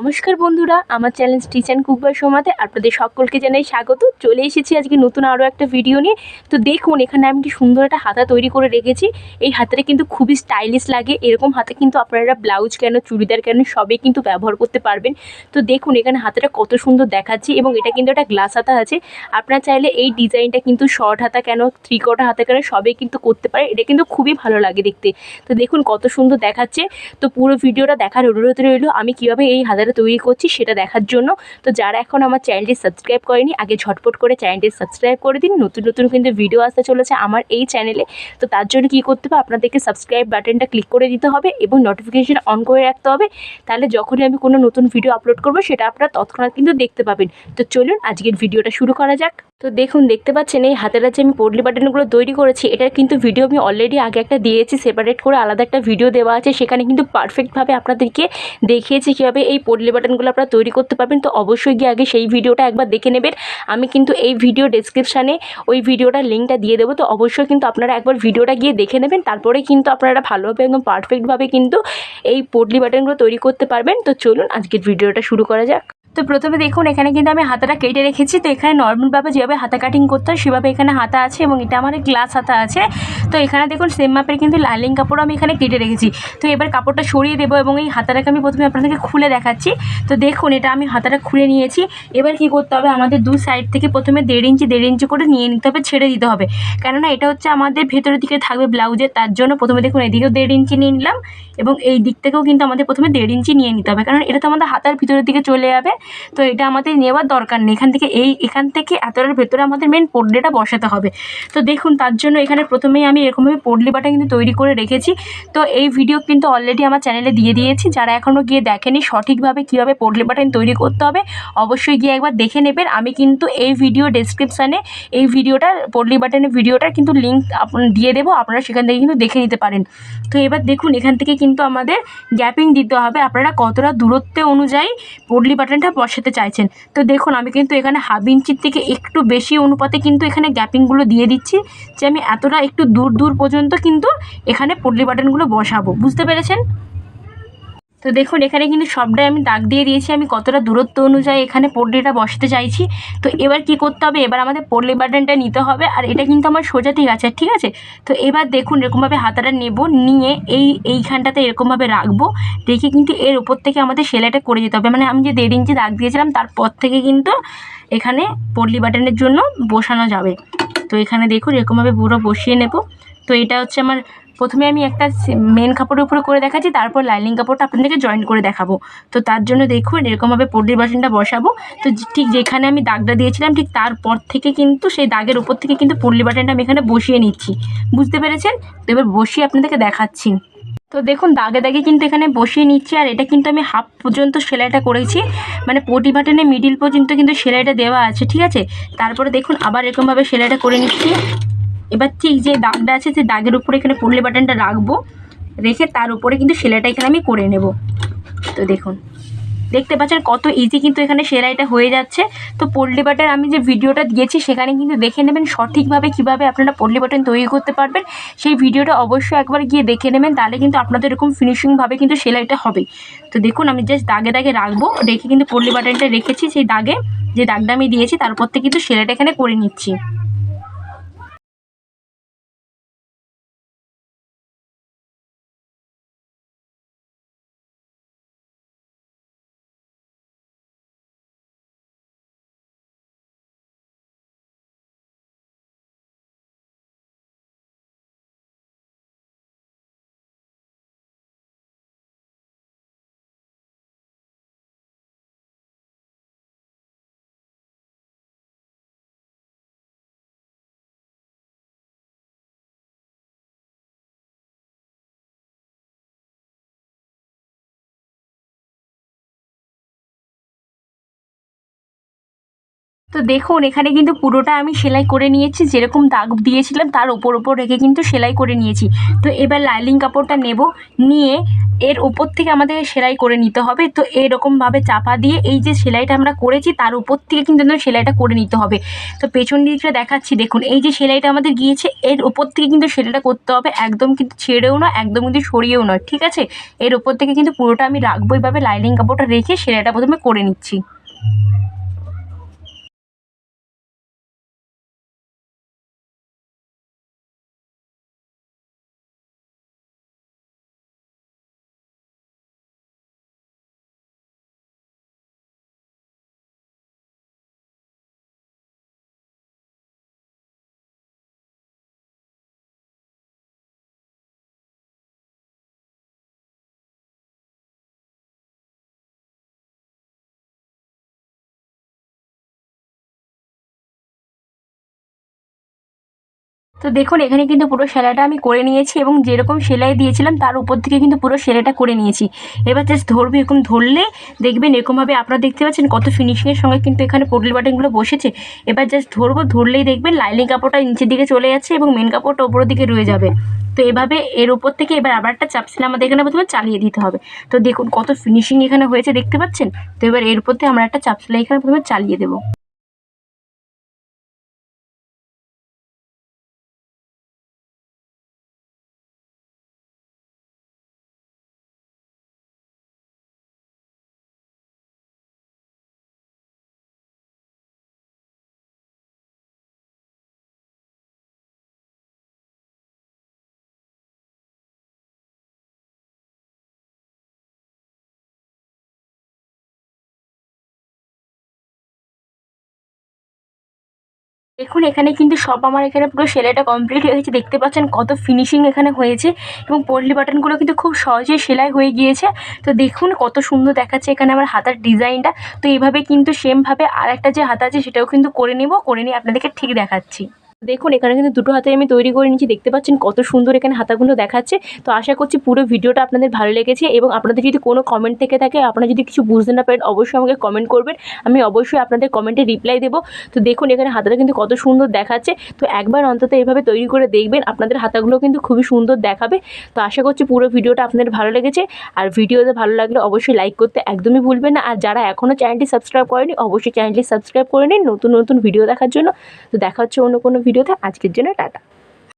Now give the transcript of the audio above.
নমস্কার বন্ধুরা, আমার চ্যালেঞ্জ টিচ অ্যান্ড কুক সোমাতে আপনাদের সকলকে জানাই স্বাগত। চলে এসেছি আজকে নতুন আরও একটা ভিডিও নিয়ে। তো দেখুন, এখানে আমি কি সুন্দর একটা হাতা তৈরি করে রেখেছি। এই হাতাটা কিন্তু খুবই স্টাইলিশ লাগে। এরকম হাতে কিন্তু আপনারা ব্লাউজ কেন, চুড়িদার কেন, সবই কিন্তু ব্যবহার করতে পারবেন। তো দেখুন, এখানে হাতাটা কত সুন্দর দেখাচ্ছে এবং এটা কিন্তু একটা গ্লাস হাতা আছে। আপনারা চাইলে এই ডিজাইনটা কিন্তু শর্ট হাতা কেন থ্রি কোয়ার্টার হাতা কেন, সবই কিন্তু করতে পারে এটা কিন্তু খুবই ভালো লাগে দেখতে। তো দেখুন, কত সুন্দর দেখাচ্ছে। তো পুরো ভিডিওটা দেখার অনুরোধ রইল, আমি কীভাবে এই হাতাটা তৈরি করছি সেটা দেখার জন্য। তো যারা এখন আমার চ্যানেলটি সাবস্ক্রাইব করেনি, আগে ঝটপট করে চ্যানেলটি সাবস্ক্রাইব করে দিন। নতুন নতুন কিন্তু ভিডিও আসতে চলেছে আমার এই চ্যানেলে তো তার জন্য কী করতে হবে? আপনাদেরকে সাবস্ক্রাইব বাটনটা ক্লিক করে দিতে হবে এবং নোটিফিকেশান অন করে রাখতে হবে। তাহলে যখনই আমি কোনো নতুন ভিডিও আপলোড করব, সেটা আপনারা তৎক্ষণাৎ কিন্তু দেখতে পাবেন। তো চলুন আজকের ভিডিওটা শুরু করা যাক। তো দেখুন, দেখতে পাচ্ছেন এই হাতের যে আমি পটলি বাটনগুলো তৈরি করেছি। এটার কিন্তু ভিডিও আমি অলরেডি আগে একটা দিয়েছি সেপারেট করে আলাদা একটা ভিডিও দেওয়া আছে। সেখানে কিন্তু পারফেক্টভাবে আপনাদেরকে দেখিয়েছি কীভাবে এই পটলি বাটনগুলো আপনারা তৈরি করতে পারবেন, তো অবশ্যই গিয়ে আগে সেই ভিডিওটা একবার দেখে নেবেন। আমি কিন্তু এই ভিডিও ডেসক্রিপশানে ওই ভিডিওটার লিঙ্কটা দিয়ে দেবো, তো অবশ্যই কিন্তু আপনারা একবার ভিডিওটা গিয়ে দেখে নেবেন, তারপরে কিন্তু আপনারা ভালোভাবে একদম পারফেক্টভাবে কিন্তু এই পটলি বাটনগুলো তৈরি করতে পারবেন। তো চলুন আজকের ভিডিওটা শুরু করা যাক। তো প্রথমে দেখুন, এখানে কিন্তু আমি হাতাটা কেটে রেখেছি, তো এখানে নর্মালভাবে যেভাবে হাতা কাটিং করতে হয়, সেভাবে এখানে হাতা আছে এবং এটা আমার গ্লাস হাতা আছে। তো এখানে দেখুন সেম মাপের কিন্তু লাইলিং কাপড়ও আমি এখানে কেটে রেখেছি। তো এবার কাপড়টা সরিয়ে দেবো এবং এই হাতাটাকে আমি প্রথমে আপনাদেরকে খুলে দেখাচ্ছি। তো দেখুন, এটা আমি হাতাটা খুলে নিয়েছি। এবার কি করতে হবে? আমাদের দু সাইড থেকে প্রথমে দেড় ইঞ্চি দেড় ইঞ্চি করে নিয়ে নিতে হবে, ছেড়ে দিতে হবে। কেননা এটা হচ্ছে আমাদের ভেতরের দিকে থাকবে ব্লাউজের, তার জন্য প্রথমে দেখুন, এদিকেও দেড় ইঞ্চি নিয়ে নিলাম এবং এই দিক থেকেও কিন্তু আমাদের প্রথমে দেড় ইঞ্চি নিয়ে নিতে হবে। কারণ এটা তো আমাদের হাতার ভিতরের দিকে চলে যাবে, তো এটা আমাদের নেওয়ার দরকার নেই। এখান থেকে এই, এখান থেকে এতটার ভেতরে আমাদের মেন পোডলিটা বসাতে হবে। তো দেখুন, তার জন্য এখানে প্রথমেই আমি এরকমভাবে পোডলি বাটা কিন্তু তৈরি করে রেখেছি। তো এই ভিডিও কিন্তু অলরেডি আমার চ্যানেলে দিয়ে দিয়েছি। যারা এখনও গিয়ে দেখেনি, সঠিকভাবে কীভাবে পোডলি বাটন তৈরি করতে হবে, অবশ্যই গিয়ে একবার দেখে নেবেন। আমি কিন্তু এই ভিডিও ডেসক্রিপশানে এই ভিডিওটা পোডলি বাটনের ভিডিওটার কিন্তু লিঙ্ক দিয়ে দেবো। আপনারা সেখান থেকে কিন্তু দেখে নিতে পারেন। তো এবার দেখুন, এখান থেকে কিন্তু আমাদের গ্যাপিং দিতে হবে। আপনারা কতটা দূরত্বে অনুযায়ী পোডলি বাটনটা বসাতে চাইছেন। তো দেখুন, আমি কিন্তু এখানে হাফ ইঞ্চির থেকে একটু বেশি অনুপাতে কিন্তু এখানে গ্যাপিংগুলো দিয়ে দিচ্ছি, যে আমি এতটা একটু দূর দূর দূর পর্যন্ত কিন্তু এখানে পোডলি বাটনগুলো বসাবো। বুঝতে পেরেছেন? তো দেখুন, এখানে কিন্তু সবটাই আমি দাগ দিয়ে দিয়েছি। আমি কতটা দূরত্ব অনুযায়ী এখানে পোডলিটা বসাতে চাইছি। তো এবার কি করতে হবে? এবার আমাদের পোডলি বাটনটা নিতে হবে। আর এটা কিন্তু আমার সোজা ঠিক আছে ঠিক আছে? তো এবার দেখুন, এরকমভাবে হাতাটা নেব, নিয়ে এই, এইখানটাতে এরকমভাবে রাখব। রেখে কিন্তু এর উপর থেকে আমাদের সেলাইটা করে যেতে হবে। মানে আমি যে দেড় ইঞ্চি দাগ দিয়েছিলাম, তারপর থেকে কিন্তু এখানে পোডলি বাটনের জন্য বসানো যাবে। তো এখানে দেখুন, এরকমভাবে পুরো বসিয়ে নেব। তো এটা হচ্ছে আমার প্রথমে আমি একটা মেন কাপড়ের উপরে করে দেখাচ্ছি, তারপর লাইনিং কাপড়টা আপনাদেরকে জয়েন করে দেখাবো। তো তার জন্য দেখুন, এরকমভাবে পোডলির বাসনটা বসাবো। তো ঠিক যেখানে আমি দাগটা দিয়েছিলাম, ঠিক তারপর থেকে কিন্তু, সেই দাগের উপর থেকে কিন্তু পল্লি বাটনটা আমি এখানে বসিয়ে নিচ্ছি। বুঝতে পেরেছেন? তো এবার বসিয়ে আপনাদেরকে দেখাচ্ছি। তো দেখুন, দাগে দাগে কিন্তু এখানে বসিয়ে নিচ্ছি, আর এটা কিন্তু আমি হাফ পর্যন্ত সেলাইটা করেছি। মানে পটি বাটনে মিডিল পর্যন্ত কিন্তু সেলাইটা দেওয়া আছে, ঠিক আছে? তারপরে দেখুন, আবার এরকমভাবে সেলাইটা করে নিচ্ছি। এবার ঠিক যে দাগটা আছে সেই দাগের উপরে এখানে পড়লে বাটনটা রাখব, রেখে তার উপরে কিন্তু সেলাইটা এখানে আমি করে নেব। তো দেখুন, দেখতে পাচ্ছেন কত ইজি কিন্তু এখানে সেলাইটা হয়ে যাচ্ছে। তো পল্লি বাটার আমি যে ভিডিওটা দিয়েছি, সেখানে কিন্তু দেখে নেবেন সঠিকভাবে কীভাবে আপনারা পল্লি বাটন তৈরি করতে পারবেন। সেই ভিডিওটা অবশ্যই একবার গিয়ে দেখে নেবেন, তাহলে কিন্তু আপনাদের এরকম ফিনিশিংভাবে কিন্তু সেলাইটা হবে। তো দেখুন, আমি জাস্ট দাগে দাগে রাখব, রেখে কিন্তু পল্লি বাটনটা রেখেছি সেই দাগে। যে দাগটা আমি দিয়েছি তারপর থেকে কিন্তু সেলাইটা এখানে করে নিচ্ছি। তো দেখুন, এখানে কিন্তু পুরোটা আমি সেলাই করে নিয়েছি। যেরকম দাগ দিয়েছিলাম, তার ওপর ওপর রেখে কিন্তু সেলাই করে নিয়েছি। তো এবার লাইলিং কাপড়টা নেব, নিয়ে এর ওপর থেকে আমাদের সেলাই করে নিতে হবে। তো এরকমভাবে চাপা দিয়ে এই যে সেলাইটা আমরা করেছি, তার উপর থেকে কিন্তু সেলাইটা করে নিতে হবে। তো পেছন দিকটা দেখাচ্ছি, দেখুন, এই যে সেলাইটা আমাদের গিয়েছে, এর ওপর থেকে কিন্তু সেলাইটা করতে হবে। একদম কিন্তু ছেড়েও না একদম কিন্তু সরিয়েও নয়, ঠিক আছে? এর ওপর থেকে কিন্তু পুরোটা আমি রাখব, এইভাবে লাইলিং কাপড়টা রেখে সেলাইটা প্রথমে করে নিচ্ছি। তো দেখুন, এখানে কিন্তু পুরো সেলাইটা আমি করে নিয়েছি এবং যেরকম সেলাই দিয়েছিলাম তার উপর থেকে কিন্তু পুরো সেলাইটা করে নিয়েছি। এবার জাস্ট ধরবে, এরকম ধরলে দেখবেন এরকমভাবে আপনারা দেখতে পাচ্ছেন কত ফিনিশিংয়ের সঙ্গে কিন্তু এখানে পোটলি বাটনগুলো বসেছে। এবার জাস্ট ধরবো, ধরলেই দেখবেন লাইনিং কাপড়টা নিচের দিকে চলে যাচ্ছে এবং মেন কাপড়টা ওপরের দিকে রয়ে যাবে। তো এভাবে এর উপর থেকে এবার আবার একটা চাপসিল আমাদের এখানে প্রথমে চালিয়ে দিতে হবে। তো দেখুন কত ফিনিশিং এখানে হয়েছে, দেখতে পাচ্ছেন? তো এবার এর উপর থেকে আমরা একটা চাপসিলা এখানে প্রথমে চালিয়ে দেবো। দেখুন, এখানে কিন্তু সব আমার এখানে পুরো সেলাইটা কমপ্লিট হয়ে গেছে। দেখতে পাচ্ছেন কত ফিনিশিং এখানে হয়েছে এবং পল্লি বাটনগুলো কিন্তু খুব সহজেই সেলাই হয়ে গিয়েছে। তো দেখুন, কত সুন্দর দেখাচ্ছে এখানে আমার হাতার ডিজাইনটা। তো এইভাবে কিন্তু সেমভাবে আর একটা যে হাতা আছে সেটাও কিন্তু করে নেব, করে নিয়ে আপনাদেরকে ঠিক দেখাচ্ছি। দেখুন, এখানে কিন্তু দুটো হাতে আমি তৈরি করে নিচ্ছি দেখতে পাচ্ছেন কত সুন্দর এখানে হাতাগুলো দেখাচ্ছে। তো আশা করছি পুরো ভিডিওটা আপনাদের ভালো লেগেছে এবং আপনাদের যদি কোনো কমেন্ট থেকে থাকে, আপনারা যদি কিছু বুঝতে না পারেন, অবশ্যই আমাকে কমেন্ট করবেন। আমি অবশ্যই আপনাদের কমেন্টে রিপ্লাই দেবো। তো দেখুন, এখানে হাতাটা কিন্তু কত সুন্দর দেখাচ্ছে। তো একবার অন্তত এভাবে তৈরি করে দেখবেন, আপনাদের হাতাগুলো কিন্তু খুবই সুন্দর দেখাবে। তো আশা করছি পুরো ভিডিওটা আপনাদের ভালো লেগেছে। আর ভিডিওতে ভালো লাগলে অবশ্যই লাইক করতে একদমই ভুলবেন না। আর যারা এখনও চ্যানেলটি সাবস্ক্রাইব করেনি, অবশ্যই চ্যানেলটি সাবস্ক্রাইব করে নিন নতুন নতুন ভিডিও দেখার জন্য। তো দেখা হচ্ছে অন্য কোনো ভিডিওতে আজকের জন্য টাটা।